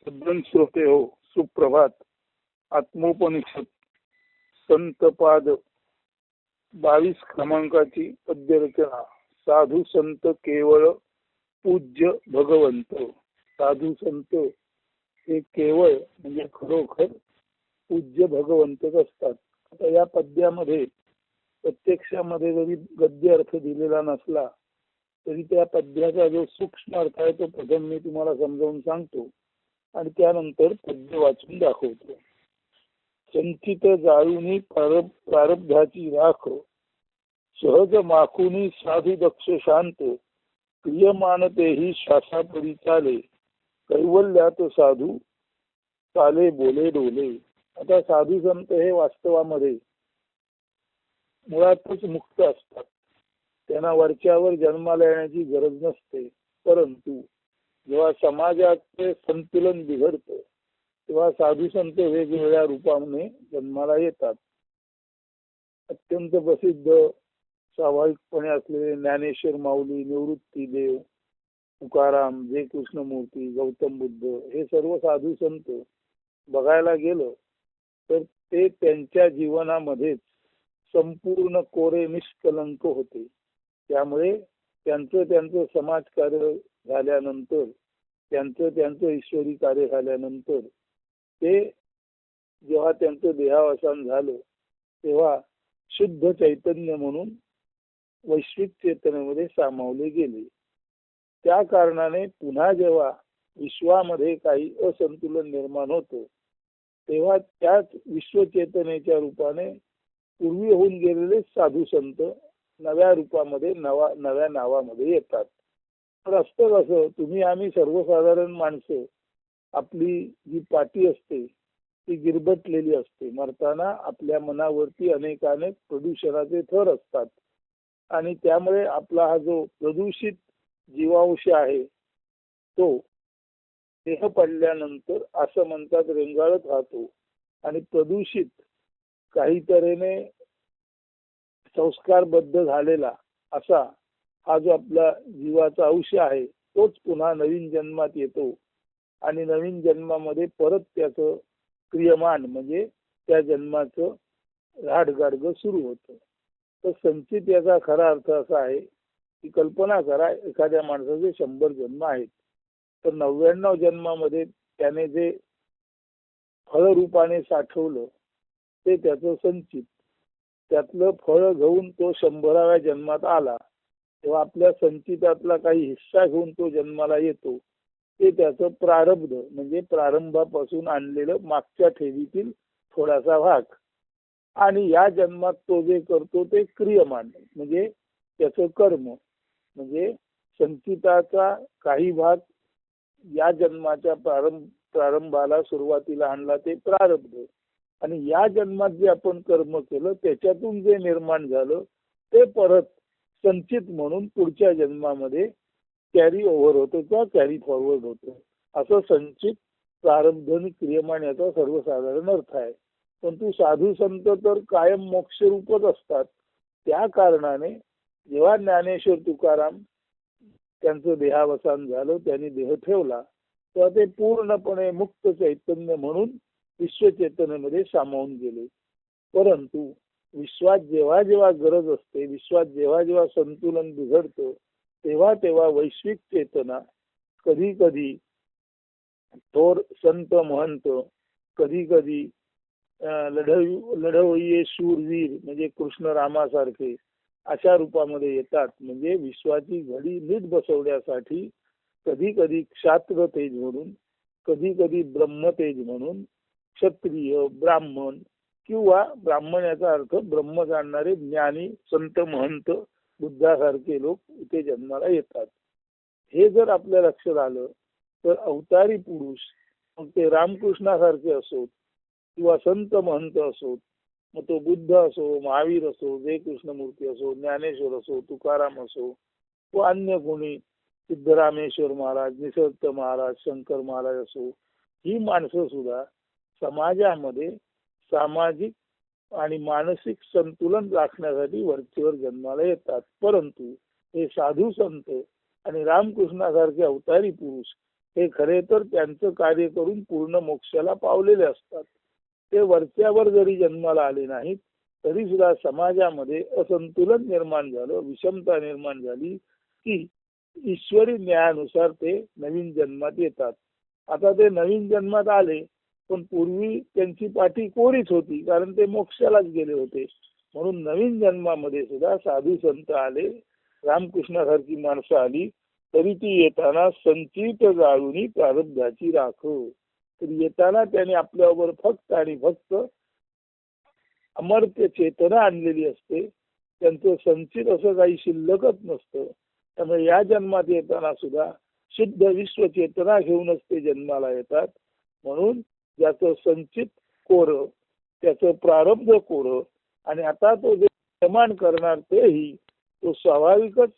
सज्जन श्रोते हो सुप्रभात. आत्मोपनिषद. संतपाद बावीस क्रमांकाची पद्यरचना. साधू संत केवळ पूज्य भगवंत. साधू संत हे केवळ म्हणजे खरोखर पूज्य भगवंतच असतात. आता या पद्यामध्ये प्रत्यक्षामध्ये जरी गद्य अर्थ दिलेला नसला तरी त्या पद्याचा जो सूक्ष्म अर्थ आहे तो प्रथम मी तुम्हाला समजावून सांगतो. आणि त्यानंतर पद्य वाचून दाखवतो. संचित जाळूनी प्रारब्धाची राख. सहज माखुनी साधू दक्ष शांत. प्रियमानतेही शासापरी चाले. कैवल्यात साधू. चाले बोले डोले. आता साधू संत हे वास्तवामध्ये मुळातच मुक्त असतात. त्यांना वरच्यावर जन्माला येण्याची गरज नसते. परंतु जेव्हा समाजाचे संतुलन बिघडतं तेव्हा साधू संत वेगवेगळ्या रूपाने जन्माला येतात. अत्यंत प्रसिद्ध स्वाभाविकपणे असलेले ज्ञानेश्वर माऊली निवृत्ती देव तुकाराम जय कृष्णमूर्ती गौतम बुद्ध हे सर्व साधू संत बघायला गेलं तर ते त्यांच्या जीवनामध्येच संपूर्ण कोरे निष्कलंक होते. त्यामुळे त्यांचं त्यांचं समाजकार्य झाल्यानंतर त्यांचं त्यांचं ईश्वरी कार्य झाल्यानंतर ते जेव्हा त्यांचं देहावसान झालं तेव्हा शुद्ध चैतन्य म्हणून वैश्विक चेतनेमध्ये सामावले गेले. त्या कारणाने पुन्हा जेव्हा विश्वामध्ये काही असंतुलन निर्माण होतं तेव्हा त्याच विश्वचेतनेच्या रूपाने पूर्वी होऊन गेलेले साधू संत नव्या रूपामध्ये नवा नव्या नावामध्ये येतात. तर असतं कसं तुम्ही आम्ही सर्वसाधारण माणसं आपली जी पाठी असते ती गिरबटलेली असते. मरताना आपल्या मनावरती अनेक अनेक प्रदूषणाचे थर असतात. आणि त्यामुळे आपला हा जो प्रदूषित जीवांश आहे तो देह पडल्यानंतर असं म्हणतात रेंगाळत राहतो. आणि प्रदूषित काही तऱ्हेने संस्कारबद्ध झालेला असा हा जो आपला जीवाचा अंश आहे तोच पुन्हा नवीन जन्मात येतो. आणि नवीन जन्मामध्ये परत त्याचं क्रियमान म्हणजे त्या जन्माचं राडगाडग सुरू होतं. तर संचित याचा खरा अर्थ असा आहे की कल्पना करा एखाद्या माणसाचे शंभर जन्म आहेत. तर नव्याण्णव जन्मामध्ये त्याने जे फळरूपाने साठवलं ते त्याचं संचित. त्यातलं फळ घेऊन तो शंभराव्या जन्मात आला. तेव्हा आपल्या संचितातला काही हिस्सा घेऊन तो जन्माला येतो. ते त्याचं प्रारब्ध म्हणजे प्रारंभापासून आणलेलं मागच्या ठेवीतील थोडासा भाग. आणि या जन्मात तो जे करतो ते क्रियमान म्हणजे त्याचं कर्म म्हणजे संचिताचा काही भाग या जन्माच्या प्रारंभ प्रारंभाला सुरुवातीला आणला ते प्रारब्ध. आणि या जन्मात जे आपण कर्म केलं त्याच्यातून जे निर्माण झालं ते परत संचित म्हणून पुढच्या जन्मामध्ये कॅरी ओव्हर होतो किंवा कॅरी फॉरवर्ड होतो. असं संचित प्रारब्धन क्रियमान याचा सर्वसाधारण अर्थ आहे. परंतु साधू संत तर कायम मोक्षरूपच असतात. त्या कारणाने जेव्हा ज्ञानेश्वर तुकाराम त्यांचं देहावसान झालं त्यांनी देह ठेवला तेव्हा ते पूर्णपणे मुक्त चैतन्य म्हणून विश्वचेतनेमध्ये सामावून गेले. परंतु विश्वात जेव्हा जेव्हा गरज असते विश्वात जेव्हा जेव्हा संतुलन बिघडतं तेव्हा तेव्हा वैश्विक चेतना कधी कधी थोर संत महंत कधी कधी लढव लढवय्ये शूरवीर म्हणजे कृष्ण रामासारखे अशा रूपामध्ये येतात. म्हणजे विश्वाची घडी नीट बसवण्यासाठी कधी कधी क्षात्र तेज म्हणून कधी कधी ब्रह्मतेज म्हणून क्षत्रिय ब्राह्मण किंवा ब्राह्मण याचा अर्थ ब्रह्म जाणणारे ज्ञानी संत महंत बुद्धासारखे लोक इथे जन्माला येतात. हे जर आपल्या लक्षात आलं तर अवतारी पुरुष मग ते रामकृष्णासारखे असोत किंवा संत महंत असोत मग तो बुद्ध असो महावीर असो जयकृष्णमूर्ती असो ज्ञानेश्वर असो तुकाराम असो व अन्य कोणी सिद्धरामेश्वर महाराज निसर्ग महाराज शंकर महाराज असो ही माणसं सुद्धा समाजामध्ये सामाजिक आणि मानसिक संतुलन राखण्यासाठी वरचेवर जन्माला येतात. परंतु हे साधू संत आणि रामकृष्णासारखे अवतारी पुरुष हे खरे तर त्यांचं कार्य करून पूर्ण मोक्षाला पावलेले असतात. ते वरच्यावर जरी जन्माला आले नाहीत तरी सुद्धा समाजामध्ये असंतुलन निर्माण झालं विषमता निर्माण झाली की ईश्वरी न्यायानुसार ते नवीन जन्मात येतात. आता ते नवीन जन्मात आले पण पूर्वी त्यांची पाठी कोरीच होती कारण ते मोक्षालाच गेले होते. म्हणून नवीन जन्मामध्ये सुद्धा साधू संत आले रामकृष्णासारखी माणसं आली तरी ती येताना संचित जाळूनी प्रारब्धाची राखव तर येताना त्याने आपल्याबरोबर फक्त आणि फक्त अमर्त्य चेतना आणलेली असते. त्यांचं संचित असं काही शिल्लकच नसतं. त्यामुळे या जन्मात येताना सुद्धा शुद्ध विश्व चेतना घेऊनच ते जन्माला येतात. म्हणून ज्याचं संचित कोर त्याचं प्रारब्ध कोर आणि आता तो जे निर्माण करणार तेही तो स्वाभाविकच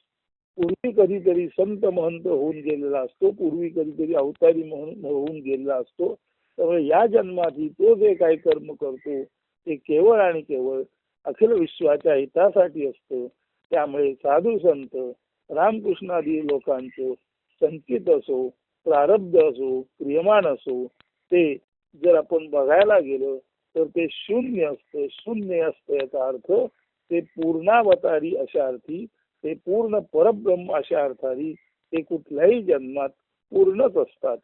पूर्वी कधीतरी संत महंत होऊन गेलेला असतो पूर्वी कधीतरी अवतारी म्हणून होऊन गेलेला असतो. त्यामुळे या जन्माची तो जे काही कर्म करतो ते केवळ आणि केवळ अखिल विश्वाच्या हितासाठी असतं. त्यामुळे साधू संत रामकृष्णादी लोकांचं संचित असो प्रारब्ध असो क्रियमान असो ते जर आपण बघायला गेलो तर ते शून्य असतं. शून्य असतं याचा अर्थ ते पूर्णावतारी अशा अर्थी ते पूर्ण परब्रह्म अशा अर्थाने ते कुठल्याही जन्मात पूर्णच असतात.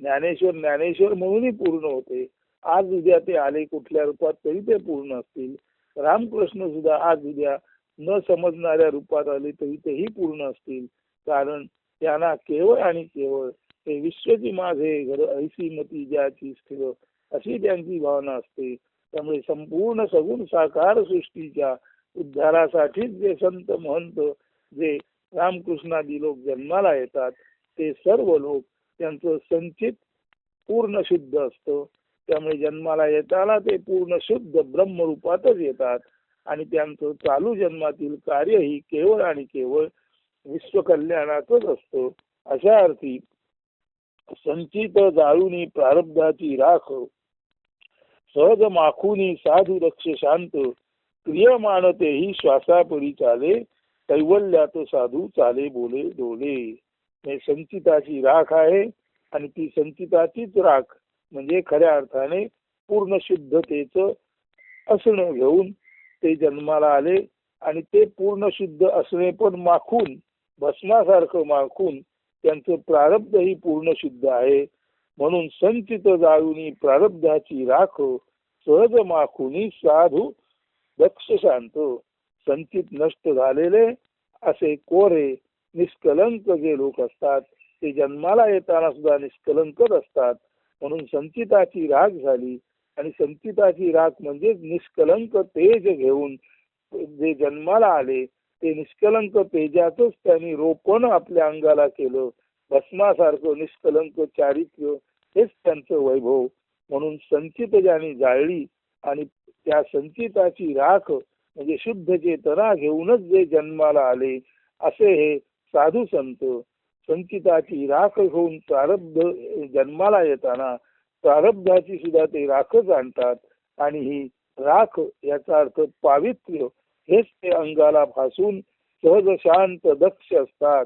ज्ञानेश्वर ज्ञानेश्वर म्हणूनही पूर्ण होते. आज उद्या ते आले कुठल्या रूपात तरी ते पूर्ण असतील. रामकृष्ण सुद्धा आज उद्या न समजणाऱ्या रूपात आले तरी तेही पूर्ण असतील. कारण त्यांना केवळ आणि केवळ असते. विश्वची माझे घर ऐसी मती ज्याची स्थिर अशी त्यांची भावना असते. त्यामुळे संपूर्ण सगुण साकार सृष्टीच्या उद्धारासाठीच जे संत महंत जे रामकृष्णादी लोक जन्माला येतात ते सर्व लोक त्यांचं संचित पूर्ण शुद्ध असतं. त्यामुळे जन्माला येताना ते पूर्ण शुद्ध ब्रह्मरूपातच येतात. आणि त्यांचं चालू जन्मातील कार्यही केवळ आणि केवळ विश्वकल्याणाचंच असतं. अशा अर्थी संचित जाळूनी प्रारब्धाची राख. सहज माखुनी साधू रक्ष शांत. क्रियमानते ही श्वासापरी चाले. कैवल्यात साधू चाले बोले डोले. हे संचिताची राख आहे आणि ती संचिताचीच राख. म्हणजे खऱ्या अर्थाने पूर्ण शुद्धतेच असणं घेऊन ते जन्माला आले आणि ते पूर्ण शुद्ध असणे पण माखून भस्मासारखं माखून त्यांचं प्रारब्ध ही पूर्ण शुद्ध आहे. म्हणून संचित जाळूनी प्रारब्धाची राख सहज माखुनी साधू दक्ष शांत संचित नष्ट झालेले असे कोरे निष्कलंक जे लोक असतात ते जन्माला येताना सुद्धा निष्कलंकच असतात. म्हणून संचिताची राख झाली आणि संचिताची राख म्हणजे निष्कलंक तेज घेऊन जे जन्माला आले ते निष्कलंक तेजाचंच त्यांनी रोपण आपल्या अंगाला केलं. भस्मासारखं निष्कलंक चारित्र्य हेच त्यांचं वैभव. म्हणून संचित ज्यांनी जाळली आणि त्या संचिताची राख म्हणजे शुद्ध चेतना घेऊनच जे जन्माला आले असे हे साधू संत. संचिताची राख घेऊन प्रारब्ध जन्माला येताना प्रारब्धाची सुद्धा ते राखच आणतात. आणि ही राख याचा अर्थ पावित्र्य. हेच ते अंगाला भासून सहज शांत दक्ष असतात.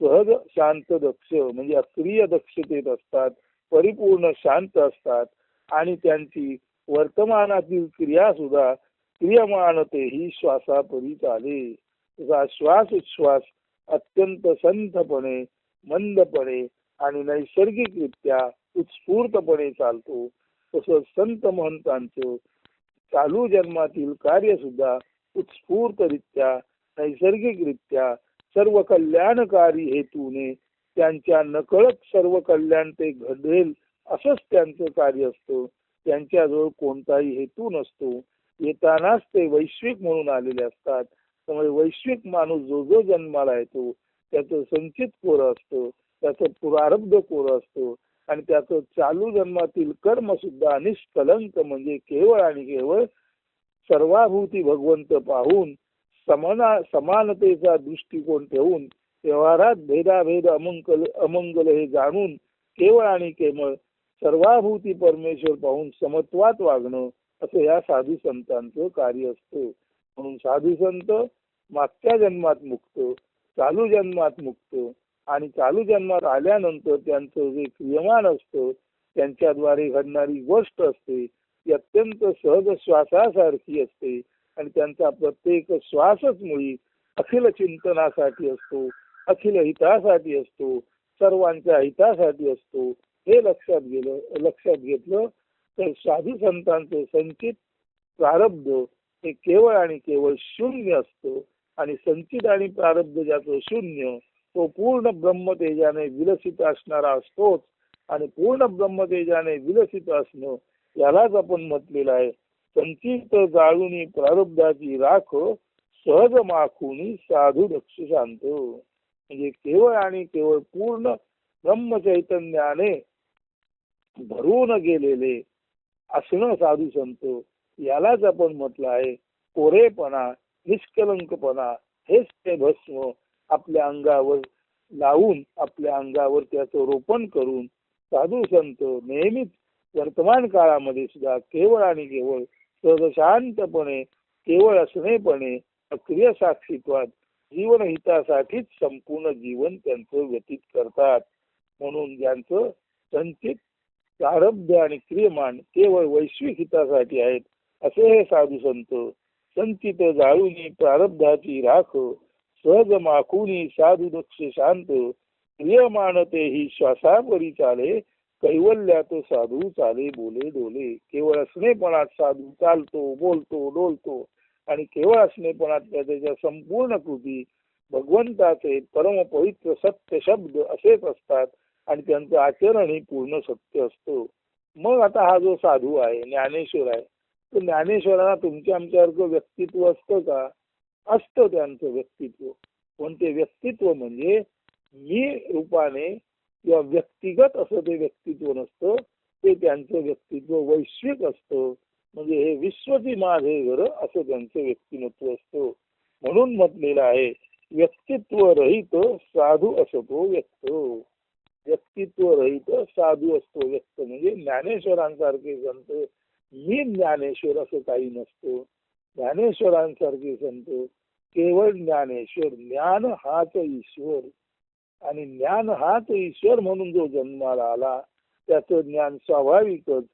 सहज शांत दक्ष म्हणजे अक्रिय दक्षतेत असतात परिपूर्ण शांत असतात आणि त्यांची वर्तमानातील क्रिया सुद्धा क्रियमानते ही श्वासापरी चाले. तसा श्वास उच्छ्वास अत्यंत संथपणे मंदपणे आणि नैसर्गिकरित्या उत्स्फूर्तपणे चालतो. तसंच संत महंतांचं चालू जन्मातील कार्य सुद्धा उत्स्फूर्तरित्या नैसर्गिकरित्या सर्व कल्याणकारी हेतूने त्यांच्या नकळत सर्व कल्याण ते घडेल असंच त्यांचं कार्य असतं. त्यांच्याजवळ कोणताही हेतू नसतो. येतानाच ते वैश्विक म्हणून आलेले असतात. त्यामुळे वैश्विक माणूस जो जो जन्माला येतो त्याचं संचित कोरं असतं त्याचं प्रारब्ध कोरं असतं आणि त्याचं चालू जन्मातील कर्म सुद्धा निष्कलंक म्हणजे केवळ आणि केवळ सर्वाभूती भगवंत पाहून समाना समानतेचा दृष्टिकोन ठेवून व्यवहारात भेदाभेद अमंगल अमंगल हे जाणून केवळ आणि केवळ सर्वाभूती परमेश्वर पाहून समत्वात वागणं असं या साधू संतांचं कार्य असतं. म्हणून साधू संत मागच्या जन्मात मुक्त चालू जन्मात मुक्त आणि चालू जन्मात आल्यानंतर त्यांचं जे क्रियमान असतं त्यांच्याद्वारे घडणारी गोष्ट असते ती अत्यंत सहज श्वासासारखी असते आणि त्यांचा प्रत्येक श्वासच मुळी अखिल चिंतनासाठी असतो अखिल हितासाठी असतो सर्वांच्या हितासाठी असतो हे लक्षात गेलं लक्षात घेतलं तर साधू संतांचं संचित प्रारब्ध हे केवळ आणि केवळ शून्य असतं. आणि संचित आणि प्रारब्ध ज्याचं शून्य तो पूर्ण ब्रह्मतेजाने विलसित असणारा असतोच. आणि पूर्ण ब्रह्मतेजाने विलसित असणं यालाच आपण म्हटलेलं आहे. संचित जाळूनी प्रारब्धाची राख सहज माखून साधू दक्ष शांत. म्हणजे केवळ आणि केवळ पूर्ण ब्रह्मचैतन्याने भरून गेलेले असणं साधू संत. यालाच आपण म्हटलं आहे कोरेपणा निष्कलंकपणा. हेच ते भस्म आपल्या अंगावर लावून आपल्या अंगावर त्याचं रोपण करून साधू संत नेहमीच वर्तमान काळामध्ये सुद्धा केवळ आणि केवळ सहज शांतपणे केवळ असणेपणे अक्रिय साक्षीत्वात जीवन हितासाठीच संपूर्ण जीवन त्यांचं व्यतीत करतात. म्हणून ज्यांचं संचित प्रारब्ध आणि क्रियमान केवळ वैश्विक हितासाठी आहेत असे हे साधू संत संचित जाळूनी प्रारब्धाची राख सहज माखुनी साधू दक्ष शांत क्रियमानते ही श्वासापरी चाले कैवल्यात साधू चाले बोले डोले. केवळ असणेपणात साधू चालतो बोलतो डोलतो. आणि केवळ असणेपणातल्या त्याच्या संपूर्ण कृती भगवंताचे परम पवित्र सत्य शब्द असेच असतात आणि त्यांचं आचरणही पूर्ण सत्य असतो. मग आता हा जो साधू आहे ज्ञानेश्वर आहे तर ज्ञानेश्वरांना तुमच्या आमच्यासारखं व्यक्तित्व असतं का? असतं त्यांचं व्यक्तित्व. पण ते व्यक्तित्व म्हणजे मी रूपाने किंवा व्यक्तिगत असं ते व्यक्तित्व नसतं ते त्यांचं व्यक्तित्व वैश्विक असतं. म्हणजे हे विश्वची माझे घर असं त्यांचं व्यक्तिमत्व असतं. म्हणून म्हटलेलं आहे व्यक्तित्व रहित साधू असतो व्यक्त. व्यक्तित्व रहित साधू असतो व्यक्त. म्हणजे ज्ञानेश्वरांसारखे संत मी ज्ञानेश्वर असं काही नसतो. ज्ञानेश्वरांसारखे संत केवळ ज्ञानेश्वर ज्ञान हाच ईश्वर. आणि ज्ञान हाच ईश्वर म्हणून जो जन्माला आला त्याचं ज्ञान स्वाभाविकच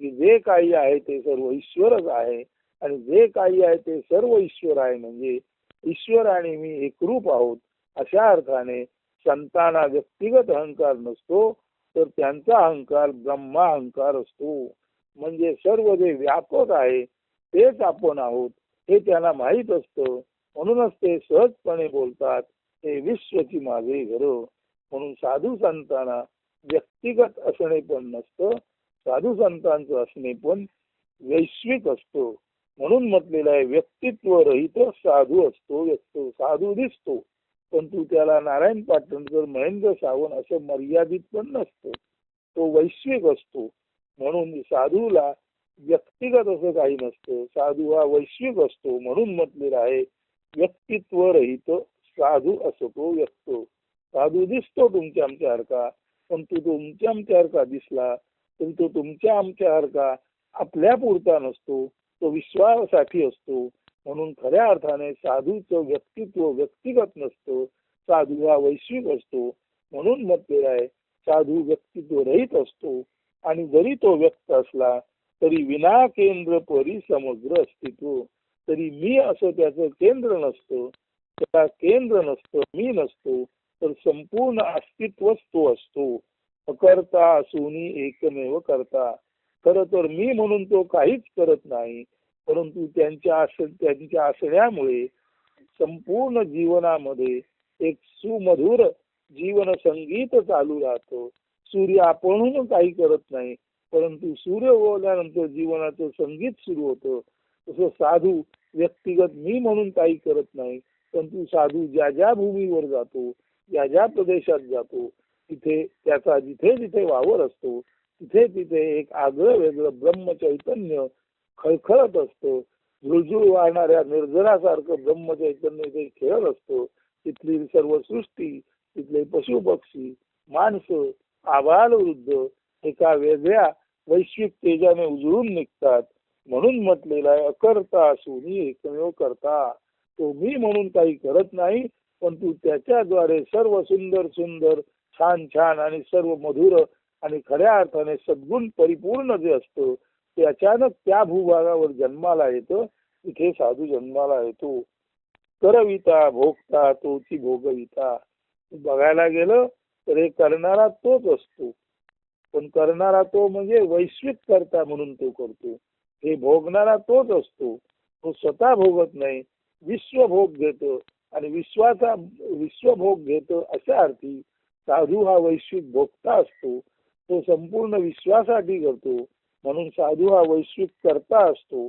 की जे काही आहे ते सर्व ईश्वरच आहे. आणि जे काही आहे ते सर्व ईश्वर आहे. म्हणजे ईश्वर आणि मी एकरूप आहोत अशा अर्थाने संतांना व्यक्तिगत अहंकार नसतो तर त्यांचा अहंकार ब्रह्मा अहंकार असतो. म्हणजे सर्व जे व्यापक आहे तेच आपण आहोत हे त्यांना माहीत असतं. म्हणूनच ते सहजपणे बोलतात हे विश्वची माझे घर. म्हणून साधू संतांना व्यक्तिगत असणे पण नसतं साधू संतांचं असणे पण वैश्विक असतो. म्हणून म्हटलेलं आहे व्यक्तित्व रहित साधू असतो व्यक्त साधू दिसतो. पण तू त्याला नारायण पाटणकर महेंद्र सावंत असं मर्यादित पण नसतो. तो वैश्विक असतो. म्हणून साधूला व्यक्तिगत असं काही नसतं. साधू हा वैश्विक असतो. म्हणून म्हटलेलं आहे व्यक्तित्व रहित साधू असतो व्यक्त. साधू दिसतो तुमच्या आमच्यासारखा पण तो तुमच्या आमच्यासारखा दिसला पण तो तुमच्या आमच्यासारखा आपल्या पुरता नसतो तो विश्वासाठी असतो. म्हणून खऱ्या अर्थाने साधूचं व्यक्तित्व व्यक्तिगत नसतं. साधू हा वैश्विक असतो. म्हणून म्हटलेलं आहे साधू व्यक्तित्व रहित असतो. आणि जरी तो व्यक्त असला तरी विना केंद्र परी समग्र अस्तित्व. तरी मी असं त्याचं केंद्र नसतं. त्याला केंद्र नसतं मी नसतो तर संपूर्ण अस्तित्वच तो असतो. अकर्ता असूनी एकमेव करता. खर तर मी म्हणून तो काहीच करत नाही परंतु त्यांच्या आस त्यांच्या असण्यामुळे संपूर्ण जीवनामध्ये एक सुमधुर जीवन संगीत चालू राहतो. सूर्य आपणहून काही करत नाही परंतु सूर्य ओढल्यानंतर जीवनाचं संगीत सुरू होतं. तसं साधू व्यक्तिगत मी म्हणून काही करत नाही. परंतु साधू ज्या ज्या भूमीवर जातो ज्या ज्या प्रदेशात जातो तिथे त्याचा जिथे जिथे वावर असतो तिथे तिथे एक आगळं वेगळं ब्रह्म चैतन्य खळखळत असतं. झुळझुळ वाहणाऱ्या निर्जरासारखं ब्रह्म चैतन्य ते खेळत असतो तिथली सर्व सृष्टी तिथले पशु पक्षी माणसं आबाल वृद्ध एका वेगळ्या वैश्विक तेजाने उजळून निघतात. म्हणून म्हटलेला आहे अकर्ता असून एकमेव करता. तो मी म्हणून काही करत नाही पण तू त्याच्याद्वारे सर्व सुंदर सुंदर छान छान आणि सर्व मधुर आणि खऱ्या अर्थाने सद्गुण परिपूर्ण जे असतं ते अचानक त्या भूभागावर जन्माला येतं तिथे साधू जन्माला येतो. करविता भोगता तोची भोगविता. बघायला गेलं तर हे करणारा तोच असतो. पण करणारा तो म्हणजे वैश्विक करता म्हणून तो करतो. हे भोगणारा तोच असतो. तो स्वतः भोगत नाही. विश्वभोग घेतो आणि विश्वाचा विश्वभोग घेतो अशा अर्थी साधू हा वैश्विक भोगता असतो. तो संपूर्ण विश्वासाठी करतो. म्हणून साधू हा वैश्विक करता असतो.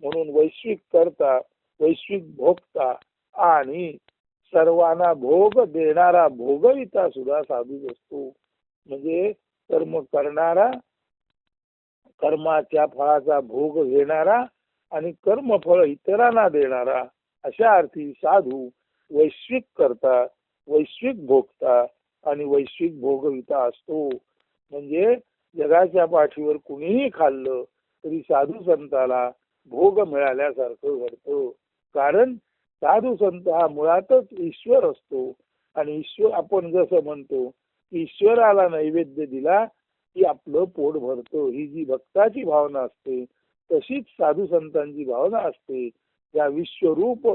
म्हणून वैश्विक करता वैश्विक भोगता आणि सर्वांना भोग देणारा भोगविता सुद्धा साधूच असतो. म्हणजे कर्म करणारा कर्माच्या फळाचा भोग घेणारा आणि कर्मफळ इतरांना देणारा अशा अर्थी साधू वैश्विक करता वैश्विक भोगता आणि वैश्विक भोगविता असतो. म्हणजे जगाच्या पाठीवर कुणीही खाल्लं तरी साधू संताला भोग मिळाल्यासारखं घडतं. कारण साधू संत हा मुळातच ईश्वर असतो आणि ईश्वर आपण जसं म्हणतो ईश्वराला नैवेद्य दिला की आपलं पोट भरतं. ही जी भक्ताची भावना असते तशीच साधू संतांची भावना असते. या विश्वरूप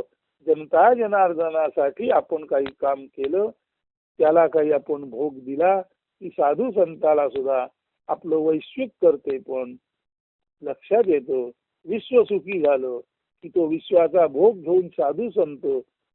जनता जनार्दनासाठी आपण काही काम केलं त्याला काही आपण भोग दिला की साधू संताला सुद्धा आपलं वैश्विक करते पण लक्षात येतं विश्व सुखी झालं की तो विश्वाचा भोग घेऊन साधू संत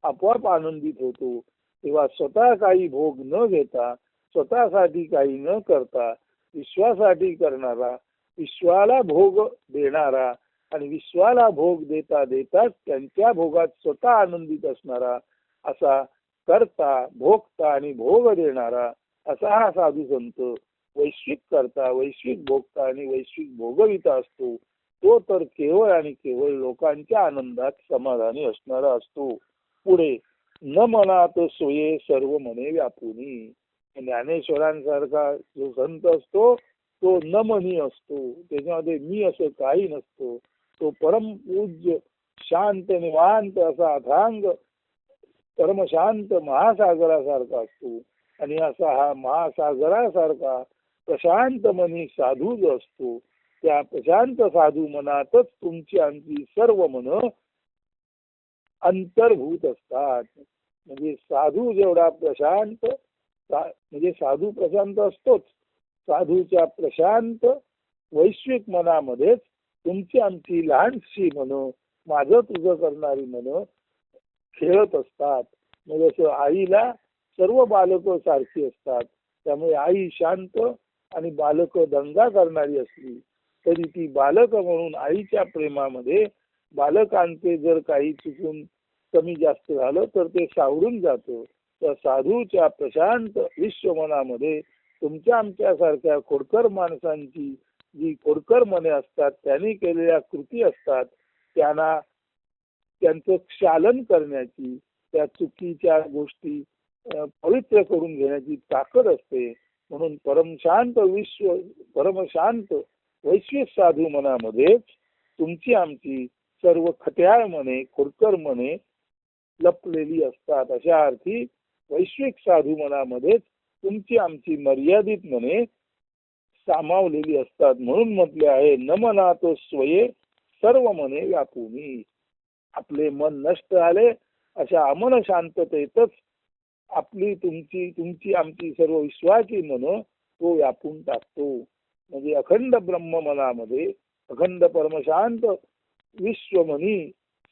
आपोआप आनंदित होतो. तेव्हा स्वतः काही भोग न घेता स्वतःसाठी काही न करता विश्वासाठी करणारा विश्वाला भोग देणारा आणि विश्वाला भोग देता देताच त्यांच्या भोगात स्वतः आनंदित असणारा असा करता भोगता आणि भोग देणारा असा हा साधू संत वैश्विक करता वैश्विक भोगता आणि वैश्विक भोगविता असतो. तो तर केवळ आणि केवळ लोकांच्या आनंदात समाधानी असणारा असतो. पुढे न मनात सोये सर्व मने व्यापुनी. ज्ञानेश्वरांसारखा जो संत असतो तो न मनी असतो. त्याच्यामध्ये मी असं काही नसतो. तो परम पूज्य शांत निवांत असा अथांग परमशांत महासागरासारखा असतो. आणि असा हा महासागरासारखा प्रशांत मनी साधू जो असतो त्या प्रशांत साधू मनातच तुमची आमची सर्व मन अंतर्भूत असतात. म्हणजे साधू जेवढा प्रशांत म्हणजे साधू प्रशांत असतोच. साधूच्या प्रशांत वैश्विक मनामध्येच तुमची आमची लहानशी मन माझं तुझं करणारी म्हण खेळत असतात. मग असं आईला सर्व बालक सारखी असतात. त्यामुळे आई शांत आणि बालक दंगा करणारी असली तरी ती बालक म्हणून आईच्या प्रेमामध्ये बालकांचे जर काही चुकून कमी जास्त झालं तर ते सावरून जातो. तर साधूच्या प्रशांत विश्वमनामध्ये तुमच्या आमच्यासारख्या खोडकर माणसांची जी खोडकर मने असतात त्यांनी केलेल्या कृती असतात त्यांना त्यांचं क्षालन करण्याची त्या चुकीच्या गोष्टी पवित्र करून घेण्याची ताकद असते. म्हणून परमशांत विश्व परमशांत वैश्विक साधू मनामध्येच तुमची आमची सर्व खट्याळ मने खोडकर मने लपलेली असतात. अशा अर्थी वैश्विक साधू मनामध्येच तुमची आमची मर्यादित मने सामावलेली असतात. म्हणून म्हटले आहे न मना तो स्वये सर्व मने व्यापुनी आपले मन नष्ट आले अशा अमन शांततेतच आपली तुमची तुमची आमची सर्व विश्वाची मन तो व्यापून टाकतो. म्हणजे अखंड ब्रह्म मनामध्ये अखंड परमशांत विश्वमनी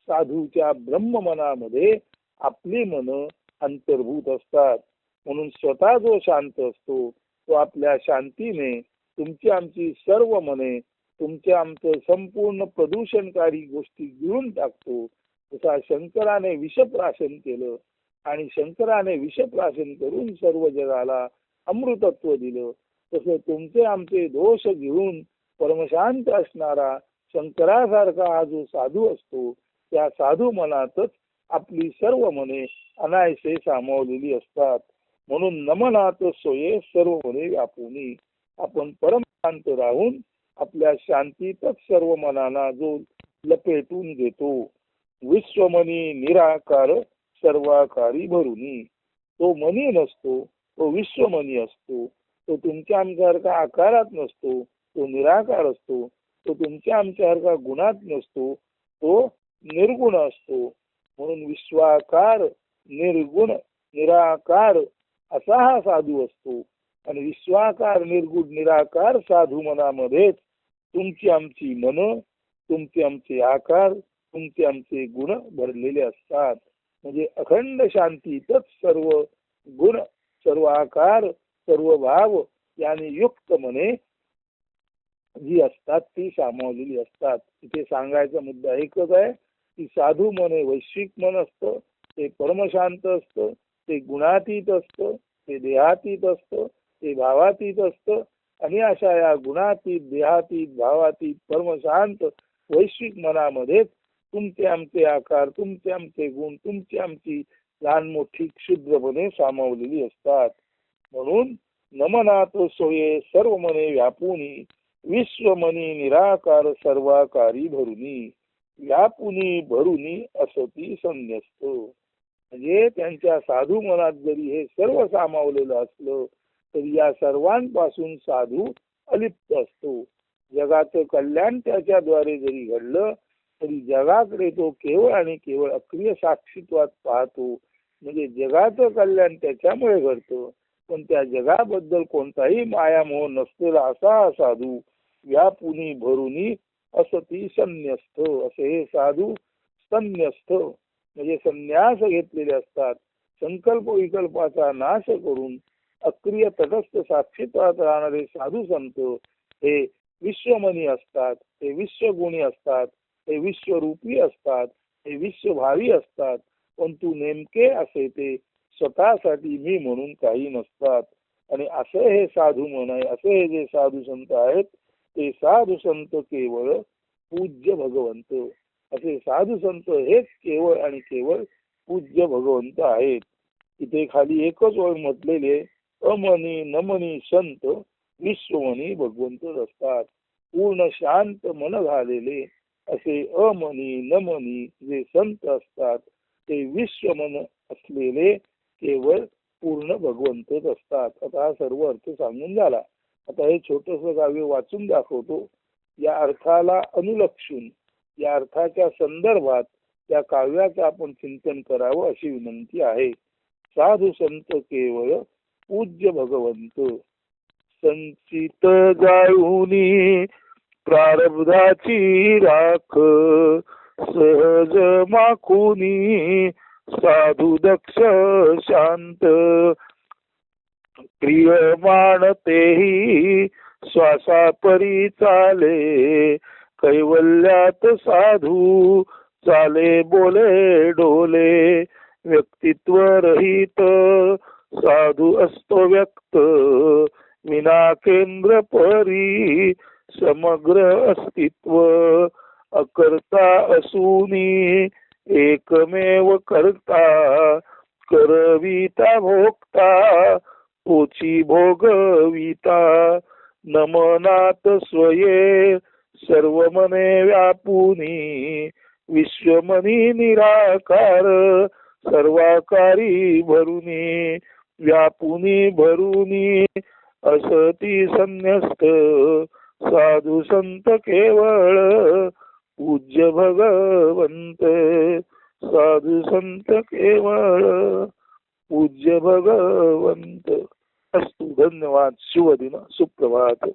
साधूच्या ब्रह्म मनामध्ये आपली मन अंतर्भूत असतात. म्हणून स्वतः जो शांत असतो तो आपल्या शांतीने तुमची आमची सर्व मने तुमचे आमचं संपूर्ण प्रदूषणकारी गोष्टी गिळून टाकतो. तसा शंकराने विषप्राशन केलं आणि शंकराने विषप्राशन करून सर्व जगाला अमृतत्व दिलं. तसं तुमचे आमचे दोष घेऊन परमशांत असणारा शंकरासारखा हा जो साधू असतो त्या साधू मनातच आपली सर्व मने अनायसे सामावलेली असतात. म्हणून नमनात सोये सर्व मने व्यापुनी. आपण परमशांत राहून आपल्या शांतीतच सर्व मनाला जो लपेटून घेतो. विश्वमनी निराकार सर्वाकारी भरुनी. तो मनी नसतो तो विश्वमनी असतो. तो तुमच्या आमच्यासारखा आकारात नसतो तो निराकार असतो. तो तुमच्या आमच्यासारखा गुणात नसतो तो निर्गुण असतो. म्हणून विश्वाकार निर्गुण निराकार असा हा साधू असतो. आणि विश्वाकार निर्गुण निराकार साधू मनामध्येच तुमची आमची मन तुमचे आमचे आकार तुमचे आमचे गुण भरलेले असतात. म्हणजे अखंड शांतीतच सर्व गुण सर्व आकार सर्व भाव याने युक्त मने जी असतात ती सामावलेली असतात. इथे सांगायचा मुद्दा एकच आहे की साधू मन हे वैश्विक मन असतं ते परमशांत असतं ते गुणातीत असतं ते देहातीत असतं ते भावातीत असतं. आणि अशा या गुणातीत देहातीत भावातीत परमशांत वैश्विक मनामध्ये तुमचे आमचे आकार तुमचे आमचे गुण तुमची आमची लहान मोठी क्षुद्रपणे सामावलेली असतात. म्हणून नमनात सोये सर्व मने व्यापुनी विश्वमनी निराकार सर्वाकारी भरुनी व्यापुनी भरुनी असती संन्यस्त. म्हणजे त्यांच्या साधू मनात जरी हे सर्व सामावलेलं असलं तर या सर्वांपासून साधू अलिप्त असतो. जगाचं कल्याण त्याच्याद्वारे जरी घडलं तरी जगाकडे तो केवळ आणि केवळ अक्रिय साक्षीत्वात पाहतो. म्हणजे जगाचं कल्याण त्याच्यामुळे घडतं. पण त्या जगाबद्दल कोणताही मायामोह नसलेला असा हा साधू पुनी भरुनी असती संन्यस्थ असे हे साधू संन्यस्थ म्हणजे संन्यास घेतलेले असतात. संकल्प विकल्पाचा नाश करून अक्रिय तटस्थ साक्षीत्वात राहणारे साधू संत हे विश्वमनी असतात हे विश्वगुणी असतात ते विश्वरूपी असतात ते विश्वभावी असतात. परंतु नेमके असे ते स्वतःसाठी मी म्हणून काही नसतात. आणि असे हे साधू म्हण आहे असे हे जे साधू संत आहेत ते साधू संत केवळ पूज्य भगवंत. असे साधू संत हेच केवळ आणि केवळ पूज्य भगवंत आहेत. इथे खाली एकच ओळ म्हटलेले अमनी नमनी संत विश्वमनी भगवंतच असतात. पूर्ण शांत मन झालेले असे अमनी नमनी जे संत असतात ते विश्वमन असलेले केवळ पूर्ण भगवंतच असतात. आता हा सर्व अर्थ सांगून झाला. आता हे छोटस काव्य वाचून दाखवतो. या अर्थाला अनुलक्षून या अर्थाच्या संदर्भात त्या काव्याचं आपण चिंतन करावं अशी विनंती आहे. साधू संत केवळ पूज्य भगवंत. संचित जाऊनी प्रारब्धाची राख सहज माखुनी साधू दक्ष शांत. प्रियमाण तेही श्वासापरी चाले कैवल्यात साधू चाले बोले डोले. व्यक्तित्व रहित साधू असतो व्यक्त विना केंद्र परी समग्र अस्तित्व अकर्ता असूनी एकमेव करता करविता भोगता पोची भोगविता नमनात स्वये सर्व मने व्यापुनी विश्वमनी निराकार सर्वाकारी भरुनी व्यापुनी भरुनी असती संन्यस्त. साधू संत केवळ पूज्य भगवंत. साधू संत केवळ पूज्य भगवंत. अस्तु. धन्यवाद. शुभ दिन सुप्रभात.